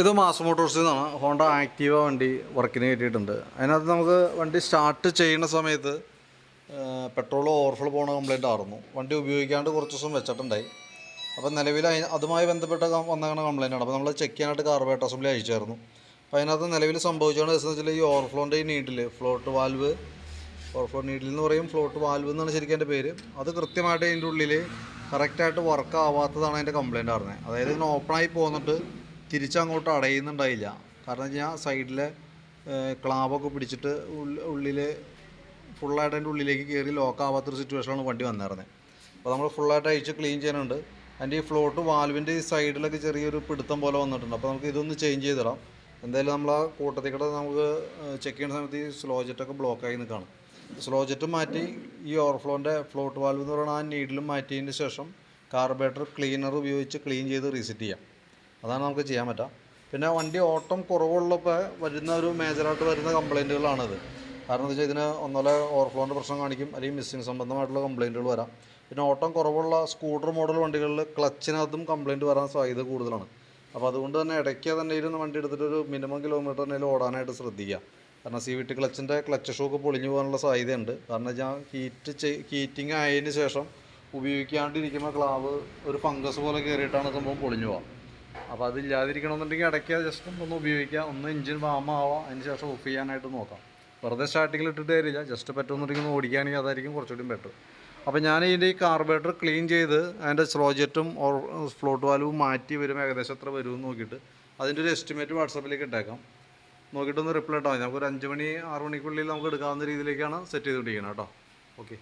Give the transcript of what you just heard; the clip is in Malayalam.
ഇത് മാസ് മോട്ടോഴ്സിൽ നിന്നാണ് ഹോണ്ട ആക്റ്റീവ വണ്ടി വർക്കിന് കയറ്റിയിട്ടുണ്ട്. അതിനകത്ത് നമുക്ക് വണ്ടി സ്റ്റാർട്ട് ചെയ്യുന്ന സമയത്ത് പെട്രോൾ ഓവർഫ്ലോ പോകുന്ന കംപ്ലൈന്റ് ആയിരുന്നു വണ്ടി ഉപയോഗിക്കാണ്ട് കുറച്ച് ദിവസം വെച്ചിട്ടുണ്ടായി. അപ്പോൾ നിലവിൽ അതുമായി ബന്ധപ്പെട്ട വന്നേക്കണ കംപ്ലൈന്റ് ആണ്. അപ്പോൾ നമ്മൾ ചെക്ക് ചെയ്യാനായിട്ട് കാർബേറ്റ് അസംബ്ലി അയച്ചായിരുന്നു. അപ്പോൾ അതിനകത്ത് നിലവിൽ സംഭവിച്ചതെന്ന് വെച്ചാൽ ഈ ഓവർഫ്ലോന്റെ ഈ needle float valve overflow needle എന്ന് പറയും ഫ്ലോട്ട് വാൽവ് എന്നാണ് ശരിക്കും എന്റെ പേര്. അത് കൃത്യമായിട്ട് അതിന്റെ ഉള്ളിൽ കറക്റ്റായിട്ട് വർക്ക് ആവാത്തതാണ് അതിന്റെ കംപ്ലയിന്റ് പറഞ്ഞത് അതായത് ഇതിന് ഓപ്പണായി പോന്നിട്ട് തിരിച്ചങ്ങോട്ട് അടയുന്നുണ്ടായില്ല. കാരണം വെച്ചാൽ സൈഡിലെ ക്ലാബൊക്കെ പിടിച്ചിട്ട് ഉള്ളിൽ ഫുള്ളായിട്ട് അതിന്റെ ഉള്ളിലേക്ക് കയറി ലോക്ക് ആവാത്തൊരു സിറ്റുവേഷനാണ് വണ്ടി വന്നിരുന്നത് അപ്പോൾ നമ്മൾ ഫുള്ളായിട്ട് അഴിച്ച് ക്ലീൻ ചെയ്യാനുണ്ട്. അതിന്റെ ഈ ഫ്ലോട്ട് വാൽവിന്റെ ഈ സൈഡിലൊക്കെ ചെറിയൊരു പിടുത്തം പോലെ വന്നിട്ടുണ്ട്. അപ്പോൾ നമുക്ക് ഇതൊന്ന് ചേഞ്ച് ചെയ്തിടാം. എന്തായാലും നമ്മൾ ആ കൂട്ടത്തിൽ കൂടെ നമുക്ക് ചെക്ക് ചെയ്യുന്ന സമയത്ത് ഈ സ്ലോ ജെറ്റൊക്കെ ബ്ലോക്കായി നിൽക്കുകയാണ് സ്ലോ ജെറ്റ് മാറ്റി ഈ ഓവർഫ്ലോന്റെ ഫ്ലോട്ട് വാൽവ് എന്ന് പറയുന്ന ആ നീഡിലും മാറ്റിയതിന് ശേഷം കാർബേറ്റർ ക്ലീനർ ഉപയോഗിച്ച് ക്ലീൻ ചെയ്ത് റീസെറ്റ് ചെയ്യാം. അതാണ് നമുക്ക് ചെയ്യാൻ പറ്റുക പിന്നെ വണ്ടി ഓട്ടം കുറവുള്ളപ്പോൾ വരുന്ന ഒരു മേജറായിട്ട് വരുന്ന കംപ്ലൈന്റുകളാണിത് കാരണം എന്താ വെച്ചാൽ ഇതിന് ഒന്നല്ല ഓവർഫ്ലോന്റെ പ്രശ്നം കാണിക്കും അല്ലെങ്കിൽ മിസ്സിങ് സംബന്ധമായിട്ടുള്ള കംപ്ലൈന്റുകൾ വരാം. പിന്നെ ഓട്ടം കുറവുള്ള സ്കൂട്ടർ മോഡൽ വണ്ടികളിൽ ക്ലച്ചിനകത്തും കംപ്ലൈന്റ് വരാൻ സാധ്യത കൂടുതലാണ്. അപ്പോൾ അതുകൊണ്ട് തന്നെ ഇടയ്ക്ക് തന്നെ ഇരുന്ന് വണ്ടി എടുത്തിട്ട് ഒരു മിനിമം കിലോമീറ്റർ തന്നെ ഓടാനായിട്ട് ശ്രദ്ധിക്കുക. കാരണം സി വി ക്ലച്ചിന്റെ ക്ലച്ച് ഷോക്ക് പൊളിഞ്ഞു പോകാനുള്ള സാധ്യതയുണ്ട്. കാരണം ഞാൻ ഹീറ്റ് ഹീറ്റിംഗ് ആയതിന് ശേഷം ഉപയോഗിക്കാണ്ടിരിക്കുമ്പോൾ ക്ലാവ് ഒരു ഫംഗസ് പോലെ കയറിയിട്ടാണ് സംഭവം പൊളിഞ്ഞു പോകാം അപ്പോൾ അതില്ലാതിരിക്കണമെന്നുണ്ടെങ്കിൽ ഇടയ്ക്ക് ജസ്റ്റ് ഒന്ന് ഉപയോഗിക്കാം. ഒന്ന് എഞ്ചിൻ വാമാവാം അതിന് ശേഷം ഓഫ് ചെയ്യാനായിട്ട് നോക്കാം. വെറുതെ സ്റ്റാർട്ടിങ്ങിൽ ഇട്ടിട്ട് കാര്യമില്ല. ജസ്റ്റ് പറ്റുമെന്നുണ്ടെങ്കിൽ ഒന്ന് ഓടിക്കുകയാണെങ്കിൽ അതായിരിക്കും കുറച്ചുകൂടി ബെറ്റർ അപ്പോൾ ഞാൻ ഇതിന്റെ ഈ കാർബേറ്റർ ക്ലീൻ ചെയ്ത് അതിന്റെ സ്ലോജറ്റും ഫ്ലോട്ട് വാൽവും മാറ്റി വരും. ഏകദേശം എത്ര വരുമെന്ന് നോക്കിയിട്ട് അതിന്റെ ഒരു എസ്റ്റിമേറ്റ് വാട്സാപ്പിലേക്ക് ഇട്ടേക്കാം. നോക്കിയിട്ടൊന്ന് റിപ്ലൈ ഇട്ടാൽ മതി നമുക്കൊരു അഞ്ച് മണി ആറ് മണിക്കുള്ളിൽ നമുക്ക് എടുക്കാവുന്ന രീതിയിലേക്കാണ് സെറ്റ് ചെയ്തുകൊണ്ടിരിക്കുന്നത് കേട്ടോ. ഓക്കെ